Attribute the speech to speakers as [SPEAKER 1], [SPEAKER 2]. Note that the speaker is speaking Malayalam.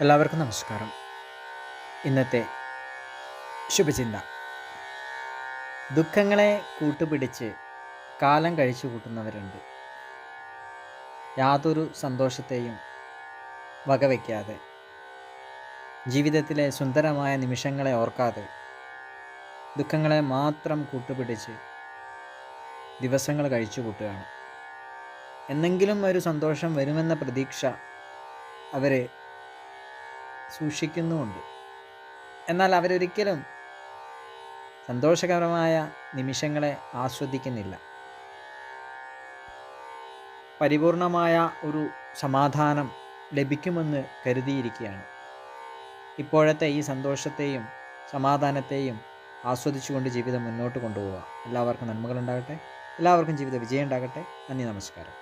[SPEAKER 1] എല്ലാവർക്കും നമസ്കാരം. ഇന്നത്തെ ശുഭചിന്ത. ദുഃഖങ്ങളെ കൂട്ടുപിടിച്ച് കാലം കഴിച്ചു കൂട്ടുന്നവരുണ്ട്. യാതൊരു സന്തോഷത്തെയും വകവയ്ക്കാതെ ജീവിതത്തിലെ സുന്ദരമായ നിമിഷങ്ങളെ ഓർക്കാതെ ദുഃഖങ്ങളെ മാത്രം കൂട്ടുപിടിച്ച് ദിവസങ്ങൾ കഴിച്ചു കൂട്ടുകയാണ്. എന്നെങ്കിലും ഒരു സന്തോഷം വരുമെന്ന പ്രതീക്ഷ അവർ സൂക്ഷിക്കുന്നുമുണ്ട്. എന്നാൽ അവരൊരിക്കലും സന്തോഷകരമായ നിമിഷങ്ങളെ ആസ്വദിക്കുന്നില്ല. പരിപൂർണമായ ഒരു സമാധാനം ലഭിക്കുമെന്ന് കരുതിയിരിക്കുകയാണ്. ഇപ്പോഴത്തെ ഈ സന്തോഷത്തെയും സമാധാനത്തെയും ആസ്വദിച്ചുകൊണ്ട് ജീവിതം മുന്നോട്ട് കൊണ്ടുപോവുക. എല്ലാവർക്കും നന്മകളുണ്ടാകട്ടെ. എല്ലാവർക്കും ജീവിത വിജയം ഉണ്ടാകട്ടെ നന്ദി നമസ്കാരം.